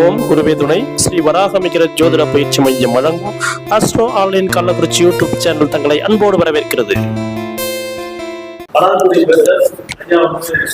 ஓம் குருவே துணை ஸ்ரீ வராகமிகிற ஜோதிட பயிற்சி மையம் வழங்கும் astro online Kallakurichi YouTube channel தங்களை அன்போடு வரவேற்கிறது.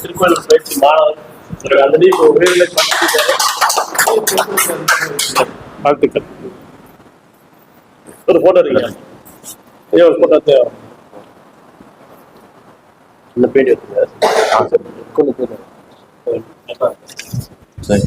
திருக்கோயில் பயிற்சி மாணவர் ஒரு. வாழ்த்துக்கள். போட்டோ இருக்கீங்க ஐயா ஒரு போட்டோ தேவை இந்த பேடி எடுத்துங்க சரி.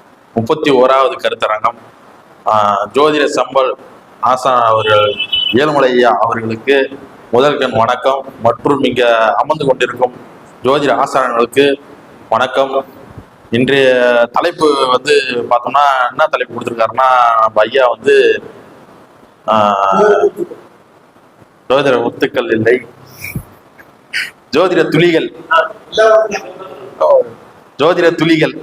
முப்பத்தி ஓராவது கருத்தரங்கம் ஜோதிட சம்பல் ஆசான் அவர்கள் ஏழுமலை ஐயா அவர்களுக்கு முதல் கண் வணக்கம். மற்றும் இங்க அமர்ந்து கொண்டிருக்கும் ஜோதிட ஆசானர்களுக்கு வணக்கம். இன்றைய தலைப்பு வந்து பார்த்தோம்னா என்ன தலைப்பு கொடுத்துருக்காருன்னா நம்ம ஐயா வந்து ஜோதிட முத்துக்கள் இல்லை. ஜோதிட துளிகள். ஜோதிட துளிகள்.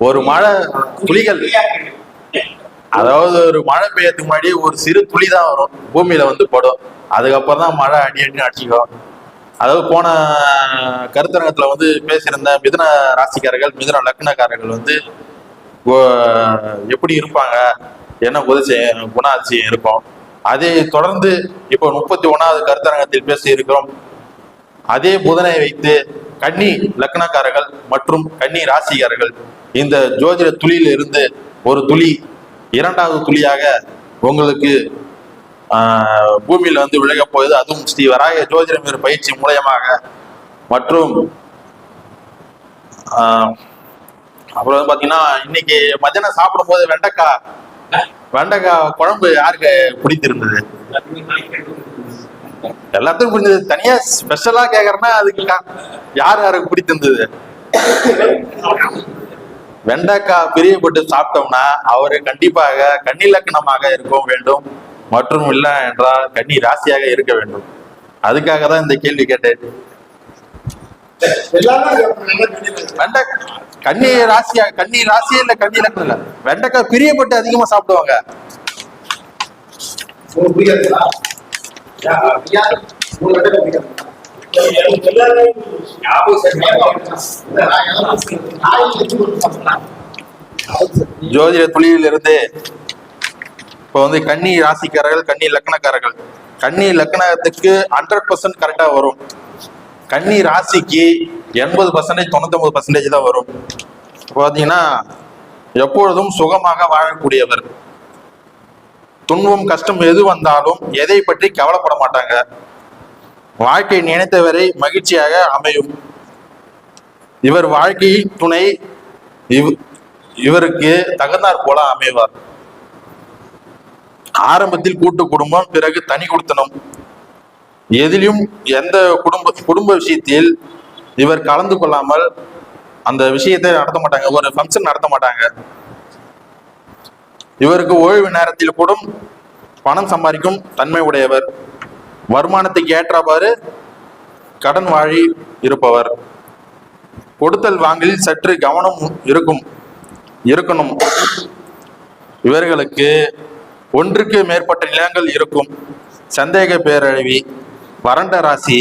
ஒரு மழை துளிகள் அதாவது ஒரு மழை பெய்யறதுக்கு முன்னாடி ஒரு சிறு துளி தான் வரும். பூமியில வந்து படும். அதுக்கப்புறம் தான் மழை அடி அடி அடிச்சிக்கும் அதாவது போன கருத்தரங்கத்துல வந்து பேசியிருந்த மிதுன ராசிக்காரர்கள் மிதுன லக்னக்காரர்கள் வந்து எப்படி இருப்பாங்க? என்ன குதிசயம் குணாதிசயம் இருக்கும். அதை தொடர்ந்து இப்போ முப்பத்தி ஒன்னாவது கருத்தரங்கத்தில் பேசி இருக்கிறோம் அதே புதனை வைத்து கன்னி லக்னக்காரர்கள் மற்றும் கன்னி ராசிக்காரர்கள். இந்த ஜோதிட துளியில இருந்து ஒரு துளி இரண்டாவது துளியாக உங்களுக்கு ஆஹ், பூமியில வந்து விலகப் போகுது. அதுவும் ஸ்ரீ வராய ஜோதிடமீர் பயிற்சி மூலயமாக. மற்றும் ஆஹ், அப்புறம் வந்து பாத்தீங்கன்னா இன்னைக்கு மத்தியானம் சாப்பிடும் போது வெண்டைக்காய் வெண்டைக்காய் குழம்பு யாருக்கு பிடித்திருந்தது? எல்லாத்துக்கும் புரிஞ்சது தனியா ஸ்பெஷலா கேக்குறேன்னா அதுக்கு யார் யாருக்கு பிடித்திருந்தது? வெண்டைக்காய் பிரியப்பட்டு சாப்பிட்டோம்னா அவரு கண்டிப்பாக கன்னி லக்கணமாக இருக்க வேண்டும். மற்றும் இல்லை என்றால் கன்னி ராசியாக இருக்க வேண்டும். அதுக்காக தான் இந்த கேள்வி கேட்டேன். வெண்டை கன்னி ராசியா கன்னி ராசியே இல்ல கன்னி லக்கணம் இல்ல. வெண்டைக்காய் பிரியப்பட்டு அதிகமா சாப்பிடுவாங்க. ஜோதிட துளியில் இருந்து இப்போ வந்து கன்னி ராசிக்காரர்கள் கன்னி லக்னக்காரர்கள். கன்னி லக்னத்துக்கு ஹண்ட்ரட் பர்சன்ட் கரெக்டா வரும். கன்னி ராசிக்கு எண்பது பர்சன்டேஜ் தொண்ணூத்தொம்பது பர்சன்டேஜ் தான் வரும். பார்த்தீங்கன்னா எப்பொழுதும் சுகமாக வாழக்கூடியவர். துன்பம் கஷ்டம் எது வந்தாலும் எதை பற்றி கவலைப்பட மாட்டாங்க. வாழ்க்கை நினைத்தவரை மகிழ்ச்சியாக அமையும். இவர் வாழ்க்கை துணை இவ் இவருக்கு தகுந்தார் போல அமைவார். ஆரம்பத்தில் கூட்டு குடும்பம் பிறகு தனி குடுத்தனம். எதிலும் எந்த குடும்ப குடும்ப விஷயத்தில் இவர் கலந்து கொள்ளாமல் அந்த விஷயத்தை நடத்த மாட்டாங்க. ஒரு ஃபங்க்ஷன் நடத்த மாட்டாங்க. இவருக்கு ஓய்வு நேரத்தில் கூட பணம் சம்பாதிக்கும் தன்மை உடையவர். வருமானத்துக்கு ஏற்றவாறு கடன் வாழி இருப்பவர். கொடுத்தல் வாங்கலில் சற்று கவனம் இருக்கும் இருக்கணும். இவர்களுக்கு ஒன்றுக்கு மேற்பட்ட நிலங்கள் இருக்கும். சந்தேக பேரழிவி வறண்ட ராசி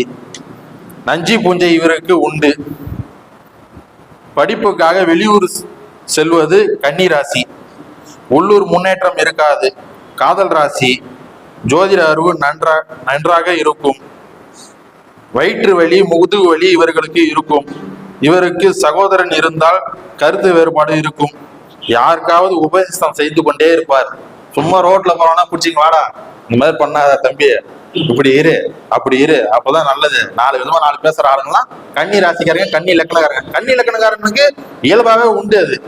நஞ்சி பூஞ்சை இவருக்கு உண்டு. படிப்புக்காக வெளியூர் செல்வது கன்னி ராசி உள்ளூர் முன்னேற்றம் இருக்காது. காதல் ராசி. ஜோதிட அறிவு நன்றா நன்றாக இருக்கும். வயிற்று வலி முதுகு வலி இவர்களுக்கு இருக்கும். இவருக்கு சகோதரன் இருந்தால் கருத்து வேறுபாடு இருக்கும். யாருக்காவது உபதேசம் செய்து கொண்டே இருப்பார். சும்மா ரோட்ல போறோம்னா பிடிச்சிங்க வாடா. இந்த மாதிரி பண்ணாத தம்பியை இப்படி இரு அப்படி இரு. அப்பதான் நல்லது. நாலு விதமா நாலு பேசுற ஆளுங்களாம். கண்ணி ராசிக்காரங்க கண்ணி லக்கணக்காரங்க கண்ணி லக்கணக்காரனுக்கு இயல்பாவே உண்டு அது.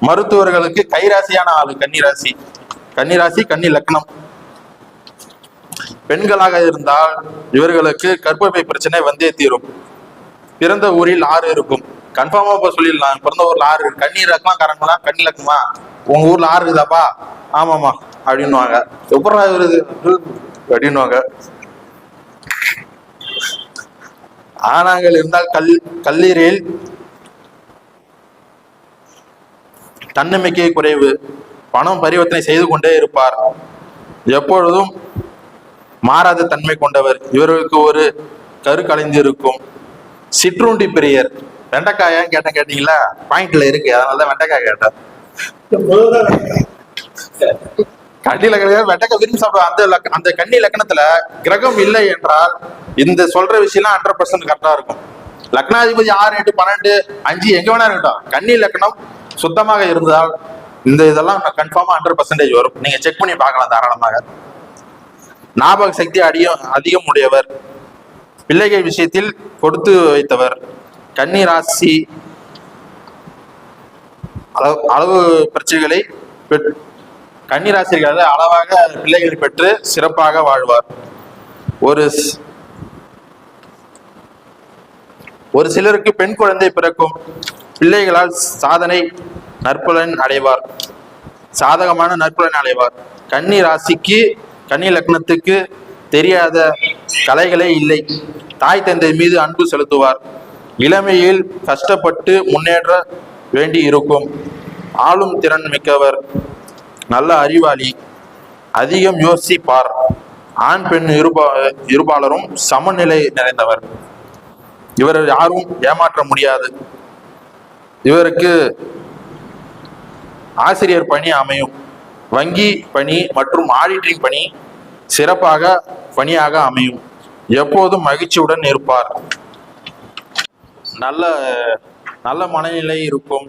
மருத்துவர்களுக்கு கைராசியான ஆளு கன்னி ராசி. கன்னி ராசி கன்னி லக்னம். பெண்களாக இருந்தால் இவர்களுக்கு கர்ப்பப்பை பிரச்சனை வந்தே தீரும். பிறந்த ஊரில் ஆறு இருக்கும். கன்ஃபார்மா இப்ப சொல்லிடலாம். பிறந்த ஊர்ல ஆறு இருக்கு. கண்ணீர் இறக்கலாம் கரங்களா கண்ணி லக்கணமா உங்க ஊர்ல ஆறு இருக்குதாப்பா? ஆமாமா அப்படின்னுவாங்க. எப்படா வருது? அப்படின்வாங்க ஆனாங்கள் இருந்தால் கல் கல்லீரில் தன்னம்பிக்கை குறைவு. பணம் பரிவர்த்தனை செய்து கொண்டே இருப்பார். எப்பொழுதும் மாறாத தன்மை கொண்டவர். இவர்களுக்கு ஒரு கரு கலைஞ்சிருக்கும் சிற்றுண்டி பிரியர். வெண்டைக்காயான்னு கேட்டேன் கேட்டீங்களா? பாயிண்ட்ல இருக்கு. அதனாலதான் வெண்டைக்காய் கேட்டேன். கண்ணி லக்கணம் வெட்டக்க விரும்பி சாப்பிடுவோம் அந்த அந்த கன்னி லக்கணத்துல கிரகம் இல்லை என்றால் இந்த சொல்ற விஷயம்லாம் ஹண்ட்ரட் பர்சன்ட் கரெக்டா இருக்கும். லக்னாதிபதி ஆறு எட்டு பன்னெண்டு அஞ்சு எங்க வேணா இருக்கட்டும். கண்ணி லக்கணம் சுத்தமாக இருந்தால் இந்த இதெல்லாம் கன்ஃபார்மா ஹண்ட்ரட் பர்சன்டேஜ் வரும். நீங்க செக் பண்ணி பார்க்கலாம் தாராளமாக. ஞாபக சக்தி அதிகம் அதிகம் உடையவர். பிள்ளைகள் விஷயத்தில் கொடுத்து வைத்தவர். கன்னி ராசி அளவு அளவு பிரச்சனைகளை பெற்- கன்னி ராசிகள் அளவாக பிள்ளைகள் பெற்று சிறப்பாக வாழ்வார். ஒரு ஒரு சிலருக்கு பெண் குழந்தை பிறக்கும். பிள்ளைகளால் சாதனை நற்பலன் அடைவார். சாதகமான நற்பலன் அடைவார். கன்னி ராசிக்கு கன்னி லக்னத்துக்கு தெரியாத கலைகளே இல்லை. தாய் தந்தை மீது அன்பு செலுத்துவார். இளமையில் கஷ்டப்பட்டு முன்னேற்ற வேண்டி இருக்கும் ஆளும் திறன் மிக்கவர் நல்ல அறிவாளி அதிகம் யோசிப்பார். ஆண் பெண் இருபா இருபாலரும் சமநிலை நிறைந்தவர். இவர் யாரும் ஏமாற்ற முடியாது. இவருக்கு ஆசிரியர் பணி அமையும். வங்கி பணி மற்றும் ஆடிட்டிங் பணி சிறப்பாக பணியாக அமையும். எப்போதும் மகிழ்ச்சியுடன் இருப்பார். நல்ல நல்ல மனநிலை இருக்கும்.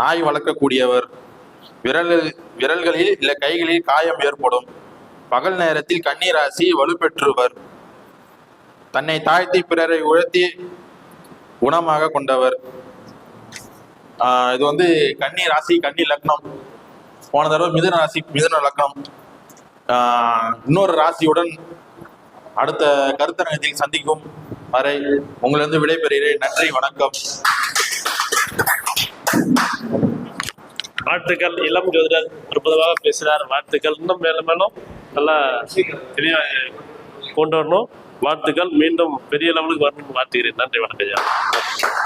நாய் வளர்க்கக்கூடியவர். விரல் விரல்களில் இல்லை கைகளில் காயம் ஏற்படும். பகல் நேரத்தில் கண்ணீராசி வலுப்பெற்றுவர். தன்னை தாழ்த்தி பிறரை உழத்தி குணமாக கொண்டவர். இது வந்து கன்னி ராசி கன்னி லக்னம். போன தடவை மிதுன ராசி மிதுன லக்னம். இன்னொரு ராசியுடன் அடுத்த கருத்தரங்கத்தில் சந்திக்கும். வரை உங்களிருந்து விடைபெறுகிறேன். நன்றி வணக்கம். வாழ்த்துக்கள். இளம் ஜோதிடர் அற்புதமாக பேசினார். வாழ்த்துக்கள். இன்னும் மேலும் மேலும் நல்லா தெளிவாக கொண்டு வரணும் வாழ்த்துக்கள். மீண்டும் பெரிய லெவலுக்கு வரணும்னு வாழ்த்துக்கிறேன் நன்றி வணக்கம்